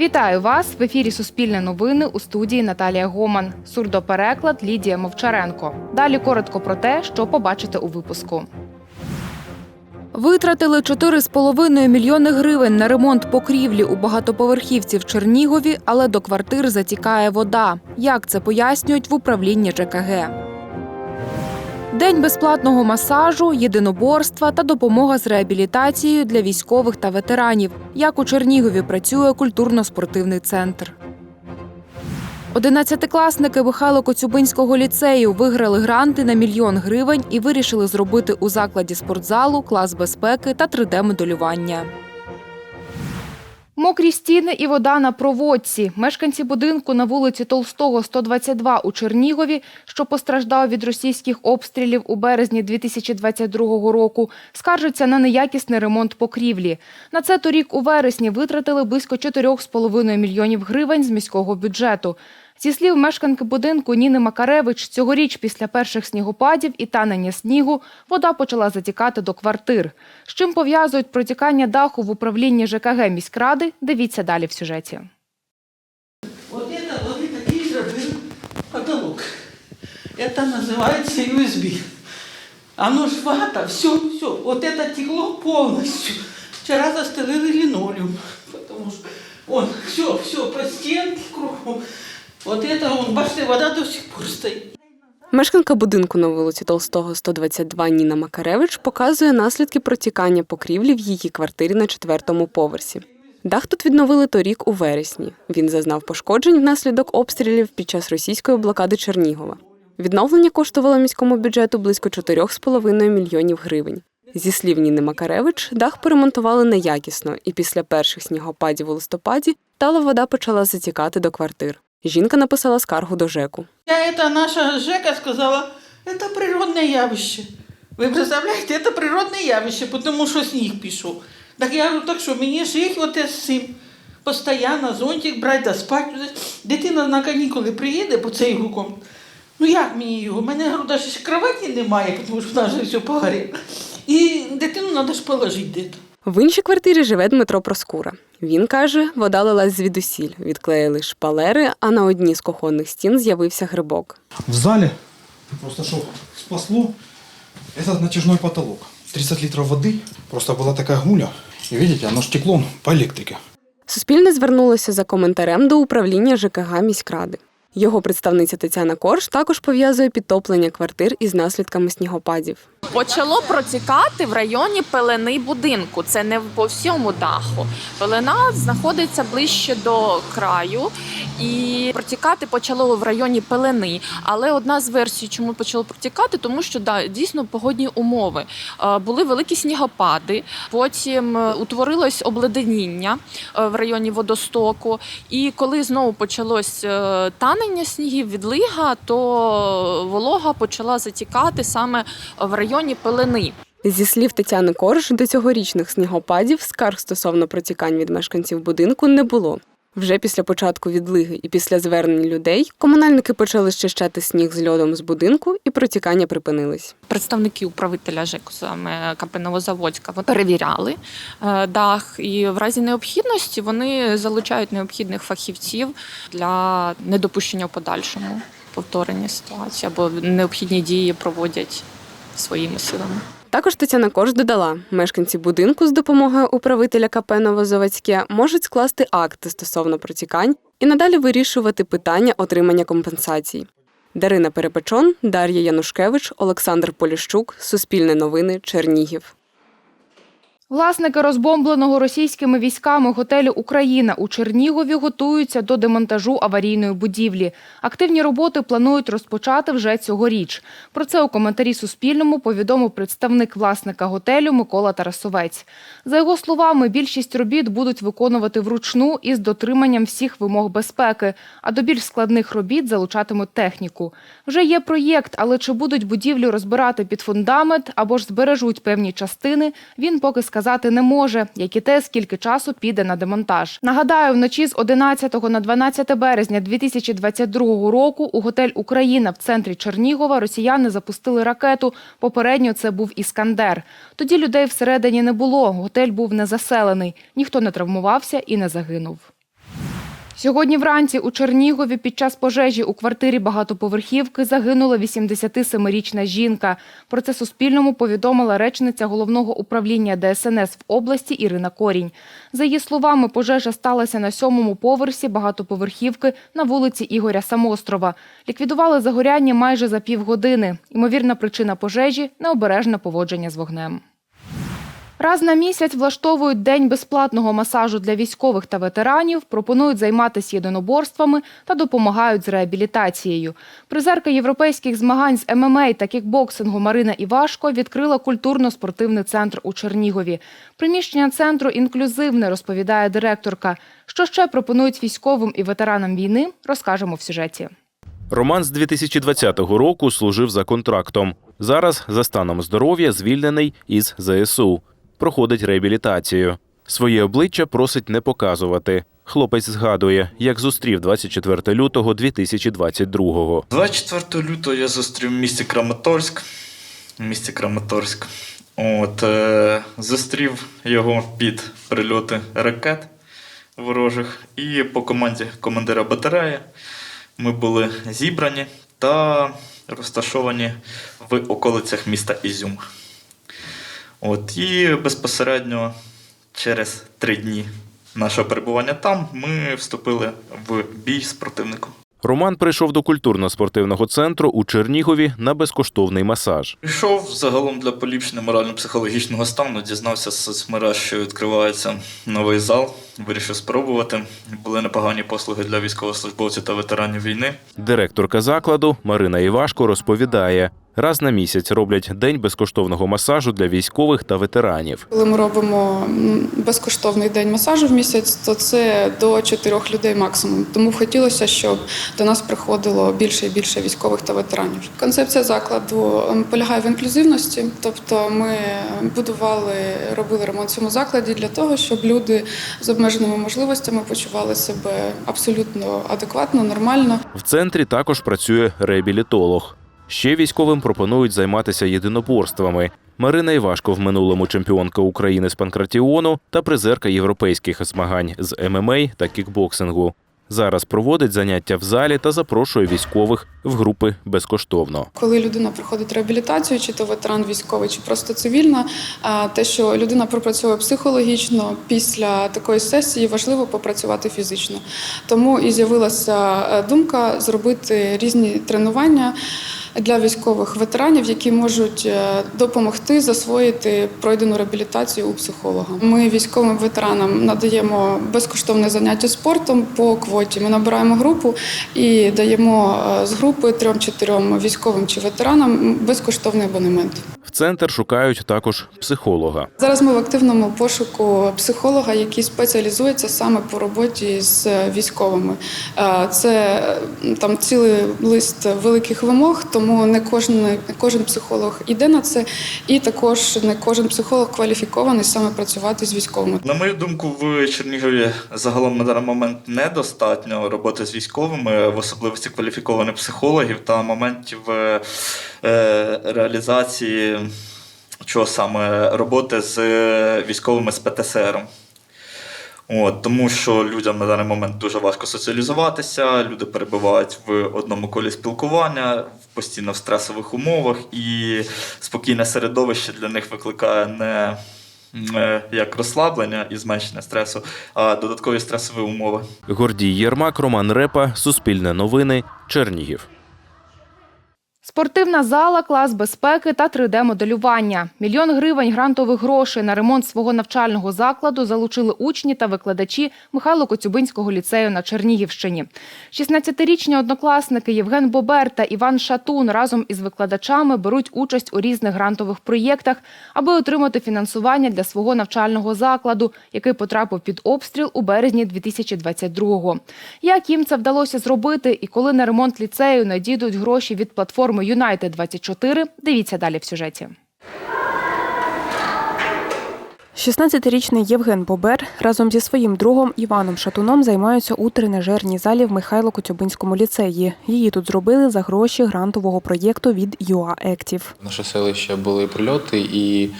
Вітаю вас в ефірі Суспільне новини у студії Наталія Гоман. Сурдопереклад Лідія Мовчаренко. Далі коротко про те, що побачите у випуску. Витратили 4,5 мільйони гривень на ремонт покрівлі у багатоповерхівці в Чернігові, але до квартир затікає вода. Як це пояснюють в управлінні ЖКГ? День безплатного масажу, єдиноборства та допомога з реабілітацією для військових та ветеранів. Як у Чернігові працює культурно-спортивний центр. Одинадцятикласники Михайло Коцюбинського ліцею виграли гранти на мільйон гривень і вирішили зробити у закладі спортзалу клас безпеки та 3D-моделювання. Мокрі стіни і вода на проводці. Мешканці будинку на вулиці Толстого, 122 у Чернігові, що постраждав від російських обстрілів у березні 2022 року, скаржаться на неякісний ремонт покрівлі. На це торік у вересні витратили близько 4,5 мільйонів гривень з міського бюджету. Зі слів мешканки будинку Ніни Макаревич, цьогоріч після перших снігопадів і танення снігу вода почала затікати до квартир. З чим пов'язують протікання даху в управлінні ЖКГ міськради, дивіться далі в сюжеті. Вот это, вот это такие зробили потолок. Это называется USB. Оно ж вата, все, все. Вот это текло полностью. Вчера застелили линолеум, потому что он все, все, по стенке кругом. Вот это, он, бачите, вода до сих пор стоит. Мешканка будинку на вулиці Толстого, 122 Ніна Макаревич показує наслідки протікання покрівлі в її квартирі на четвертому поверсі. Дах тут відновили торік у вересні. Він зазнав пошкоджень внаслідок обстрілів під час російської блокади Чернігова. Відновлення коштувало міському бюджету близько 4,5 мільйонів гривень. Зі слів Ніни Макаревич, дах поремонтували неякісно, і після перших снігопадів у листопаді тала вода почала затікати до квартир. Жінка написала скаргу до ЖЕКу. Я это наша Жека сказала, это природное явище. Ви представляєте, це природне явище, тому що сніг пішов. Так я говорю, так що мені жить от з цим. Постоянно зонтик брати да спати. Дитина на канікули приїде по цей гуком. Ну як мені його? У мене навіть кроваті немає, тому що в нас же все погоріло. І дитину треба ж положити десь. В іншій квартирі живе Дмитро Проскура. Він каже, вода лилась звідусіль, відклеїли шпалери, а на одній з кухонних стін з'явився грибок. В зале, просто что спасло, этот натяжной потолок. 30 литров воды, просто была такая гуля. И видите, оно ж текло по электрике. Суспільне звернулося за коментарем до управління ЖКГ міськради. Його представниця Тетяна Корж також пов'язує підтоплення квартир із наслідками снігопадів. Почало протікати в районі пелени будинку. Це не по всьому даху. Пелена знаходиться ближче до краю, і протікати почало в районі пелени. Але одна з версій, чому почало протікати, тому що да, дійсно погодні умови. Е, Були великі снігопади, потім е, утворилось обледеніння е, в районі водостоку. І коли знову почалось танення снігів, відлига, то волога почала затікати саме в районі пелени. Зі слів Тетяни Корж, до цьогорічних снігопадів скарг стосовно протікань від мешканців будинку не було. Вже після початку відлиги і після звернень людей комунальники почали щищати сніг з льодом з будинку, і протікання припинились. Представники управителя ЖЕКу саме КП Новозаводська перевіряли е, дах, і в разі необхідності вони залучають необхідних фахівців для недопущення в подальшому повторення ситуації або необхідні дії проводять своїми силами. Також Тетяна Корж додала, мешканці будинку з допомогою управителя КП Новозаводське можуть скласти акти стосовно протікань і надалі вирішувати питання отримання компенсацій. Дарина Перепечон, Дар'я Янушкевич, Олександр Поліщук, Суспільне новини, Чернігів. Власники розбомбленого російськими військами готелю Україна у Чернігові готуються до демонтажу аварійної будівлі. Активні роботи планують розпочати вже цьогоріч. Про це у коментарі Суспільному повідомив представник власника готелю Микола Тарасовець. За його словами, більшість робіт будуть виконувати вручну із дотриманням всіх вимог безпеки, а до більш складних робіт залучатимуть техніку. Вже є проєкт, але чи будуть будівлю розбирати під фундамент або ж збережуть певні частини, він поки сказати не може, як і те, скільки часу піде на демонтаж. Нагадаю, вночі з 11 на 12 березня 2022 року у готель Україна в центрі Чернігова росіяни запустили ракету. Попередньо це був Іскандер. Тоді людей всередині не було. Готель був не заселений. Ніхто не травмувався і не загинув. Сьогодні вранці у Чернігові під час пожежі у квартирі багатоповерхівки загинула 87-річна жінка. Про це Суспільному повідомила речниця головного управління ДСНС в області Ірина Корінь. За її словами, пожежа сталася на сьомому поверсі багатоповерхівки на вулиці Ігоря Самострова. Ліквідували загоряння майже за півгодини. Ймовірна причина пожежі – необережне поводження з вогнем. Раз на місяць влаштовують день безплатного масажу для військових та ветеранів, пропонують займатися єдиноборствами та допомагають з реабілітацією. Призерка європейських змагань з ММА та кікбоксингу Марина Івашко відкрила культурно-спортивний центр у Чернігові. Приміщення центру інклюзивне, розповідає директорка. Що ще пропонують військовим і ветеранам війни, розкажемо в сюжеті. Роман з 2020 року служив за контрактом. Зараз за станом здоров'я звільнений із ЗСУ. Проходить реабілітацію. Своє обличчя просить не показувати. Хлопець згадує, як зустрів 24 лютого 2022-го. 24 лютого я зустрів в місті Краматорськ. В місті Краматорськ. От, е, зустрів його під прильоти ракет ворожих. І по команді командира батареї ми були зібрані та розташовані в околицях міста Ізюм. От, і безпосередньо через три дні нашого перебування там ми вступили в бій з противником. Роман прийшов до культурно-спортивного центру у Чернігові на безкоштовний масаж. Прийшов загалом для поліпшення морально-психологічного стану, дізнався з соцмереж, що відкривається новий зал. Вирішив спробувати. Були непогані послуги для військовослужбовців та ветеранів війни. Директорка закладу Марина Івашко розповідає, раз на місяць роблять день безкоштовного масажу для військових та ветеранів. Коли ми робимо безкоштовний день масажу в місяць, то це до чотирьох людей максимум. Тому хотілося, щоб до нас приходило більше і більше військових та ветеранів. Концепція закладу полягає в інклюзивності, тобто ми будували, робили ремонт в цьому закладі для того, щоб люди з обмеженими можливостями почували себе абсолютно адекватно, нормально. В центрі також працює реабілітолог. Ще військовим пропонують займатися єдиноборствами. Марина Івашко в минулому чемпіонка України з панкратіону та призерка європейських змагань з ММА та кікбоксингу. Зараз проводить заняття в залі та запрошує військових в групи безкоштовно. Коли людина проходить реабілітацію, чи то ветеран військовий, чи просто цивільна, те, що людина пропрацьовує психологічно після такої сесії, важливо попрацювати фізично. Тому і з'явилася е, думка зробити різні тренування. Для військових ветеранів, які можуть е, допомогти засвоїти пройдену реабілітацію у психолога. Ми військовим ветеранам надаємо безкоштовне заняття спортом по квоті. Ми набираємо групу і даємо е, з групи трьом-чотирьом військовим чи ветеранам безкоштовний абонемент. В центр шукають також психолога. Зараз ми в активному пошуку психолога, який спеціалізується саме по роботі з військовими. Е, Це е, там цілий лист великих вимог, тому не кожен, не кожен психолог іде на це, і також не кожен психолог кваліфікований саме працювати з військовими. На мою думку, в Чернігові загалом на даний момент недостатньо роботи з військовими, в особливості кваліфікованих психологів та моментів е, е, чого саме роботи з військовими з ПТСР. От, тому що людям на даний момент дуже важко соціалізуватися, люди перебувають в одному колі спілкування, постійно в стресових умовах, і спокійне середовище для них викликає не е, як розслаблення і зменшення стресу, а додаткові стресові умови. Гордій Єрмак, Роман Репа, Суспільне новини, Чернігів. Спортивна зала, клас безпеки та 3D-моделювання. Мільйон гривень грантових грошей на ремонт свого навчального закладу залучили учні та викладачі Михайло Коцюбинського ліцею на Чернігівщині. 16-річні однокласники Євген Бобер та Іван Шатун разом із викладачами беруть участь у різних грантових проєктах, аби отримати фінансування для свого навчального закладу, який потрапив під обстріл у березні 2022-го. Як їм це вдалося зробити і коли на ремонт ліцею надійдуть гроші від платформи Юнайтед 24 дивіться далі в сюжеті. 16-річний Євген Бобер разом зі своїм другом Іваном Шатуном займаються у тренажерній залі в Михайло Коцюбинському ліцеї. Її тут зробили за гроші грантового проєкту від UA Active. В наше селище були прильоти, і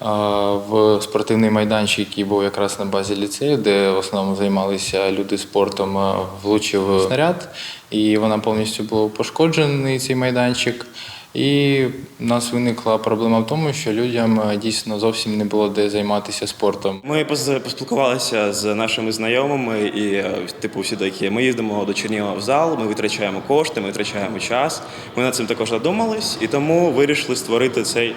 в спортивний майданчик, який був якраз на базі ліцею, де в основному займалися люди спортом, влучив снаряд, і вона повністю був пошкоджений цей майданчик. І в нас виникла проблема в тому, що людям дійсно зовсім не було де займатися спортом. Ми поспілкувалися з нашими знайомими, і типу всі такі. Ми їздимо до Чернігова в зал, ми витрачаємо кошти, ми витрачаємо час. Ми над цим також задумались, і тому вирішили створити цей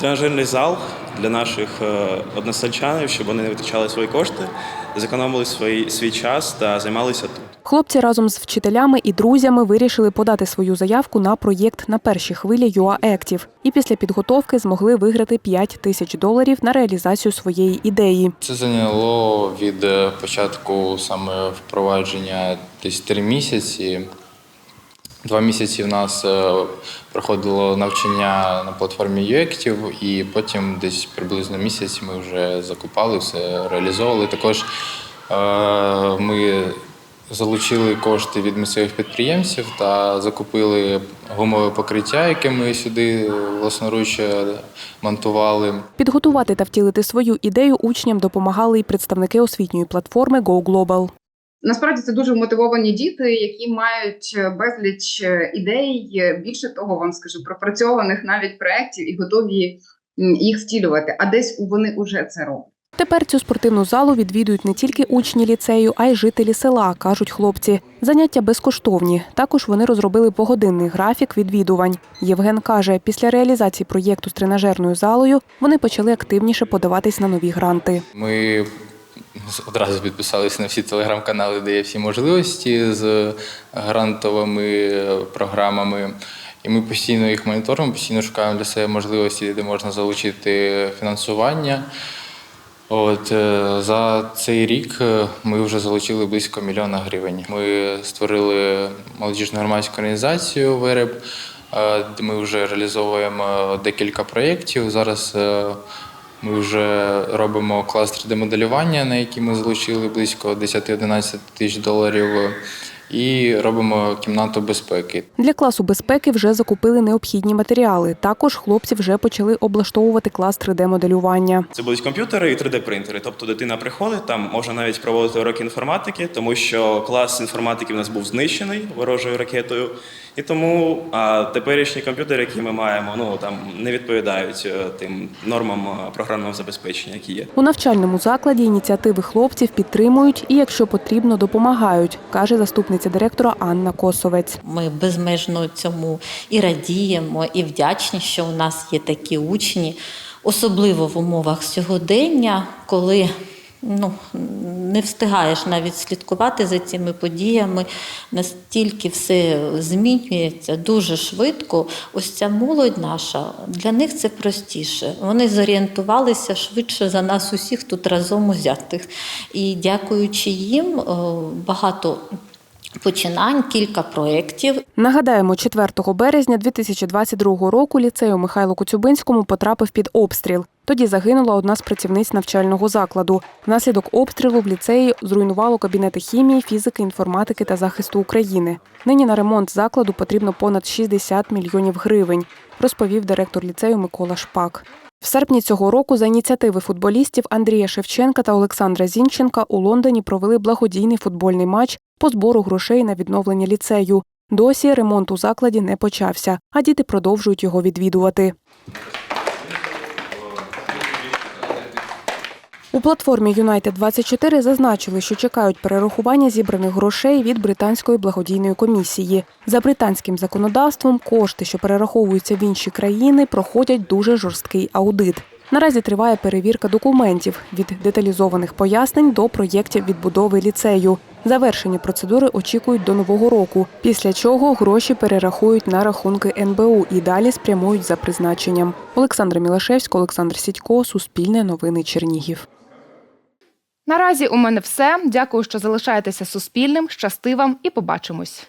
тренажерний зал для наших е, односельчанів, щоб вони не витрачали свої кошти, зекономили свій, свій час та займалися тут. Хлопці разом з вчителями і друзями вирішили подати свою заявку на проєкт на першій хвилі UA Active і після підготовки змогли виграти 5 тисяч доларів на реалізацію своєї ідеї. Це зайняло від е, початку саме впровадження десь три місяці. Два місяці в нас е, проходило навчання на платформі UActive, і потім десь приблизно місяць ми вже закупали все, реалізовували. Також е, ми залучили кошти від місцевих підприємців та закупили гумове покриття, яке ми сюди власноруч е, монтували. Підготувати та втілити свою ідею учням допомагали і представники освітньої платформи Go Global. Насправді це дуже мотивовані діти, які мають е, безліч е, ідей. е, Більше того, вам скажу пропрацьованих навіть проєктів і готові їх втілювати. А десь вони вже це роблять. Тепер цю спортивну залу відвідують не тільки учні ліцею, а й жителі села, кажуть хлопці. Заняття безкоштовні. Також вони розробили погодинний графік відвідувань. Євген каже, після реалізації проєкту з тренажерною залою вони почали активніше подаватись на нові гранти. Ми одразу підписалися на всі телеграм-канали, де є всі можливості з грантовими програмами. І ми постійно їх моніторимо, постійно шукаємо для себе можливості, де можна залучити фінансування. От е, за цей рік е, ми вже залучили близько мільйона гривень. Ми створили молодіжну громадську організацію ВЕРЕБ, е, де ми вже реалізовуємо декілька проєктів. Зараз е, ми вже робимо клас 3D-моделювання, на який ми залучили близько 10-11 тисяч доларів, і робимо кімнату безпеки. Для класу безпеки вже закупили необхідні матеріали. Також хлопці вже почали облаштовувати клас 3D-моделювання. Це будуть комп'ютери і 3D-принтери. Тобто дитина приходить, там можна навіть проводити уроки інформатики, тому що клас інформатики в нас був знищений ворожою ракетою. І тому а, теперішні комп'ютери, які ми маємо, ну там не відповідають е, тим нормам е, програмного забезпечення, які є. У навчальному закладі ініціативи хлопців підтримують і, якщо потрібно, допомагають, каже заступниця директора Анна Косовець. Ми безмежно цьому і радіємо, і вдячні, що у нас є такі учні, особливо в умовах сьогодення, коли ну, не встигаєш навіть слідкувати за цими подіями, настільки все змінюється дуже швидко. Ось ця молодь наша, для них це простіше. Вони зорієнтувалися швидше за нас усіх тут разом узятих. І дякуючи їм, багато починань, кілька проєктів. Нагадаємо, 4 березня 2022 року ліцей у Михайло Коцюбинському потрапив під обстріл. Тоді загинула одна з працівниць навчального закладу. Внаслідок обстрілу в ліцеї зруйнувало кабінети хімії, фізики, інформатики та захисту України. Нині на ремонт закладу потрібно понад 60 мільйонів гривень, розповів директор ліцею Микола Шпак. В серпні цього року за ініціативи футболістів Андрія Шевченка та Олександра Зінченка у Лондоні провели благодійний футбольний матч по збору грошей на відновлення ліцею. Досі ремонт у закладі не почався, а діти продовжують його відвідувати. У платформі United 24 зазначили, що чекають перерахування зібраних грошей від британської благодійної комісії. За британським законодавством кошти, що перераховуються в інші країни, проходять дуже жорсткий аудит. Наразі триває перевірка документів від деталізованих пояснень до проєктів відбудови ліцею. Завершення процедури очікують до нового року, після чого гроші перерахують на рахунки НБУ і далі спрямують за призначенням. Олександра Мілашевська, Олександр Сідько, Суспільне новини Чернігів. Наразі у мене все. Дякую, що залишаєтеся суспільним. Щасти вам і побачимось.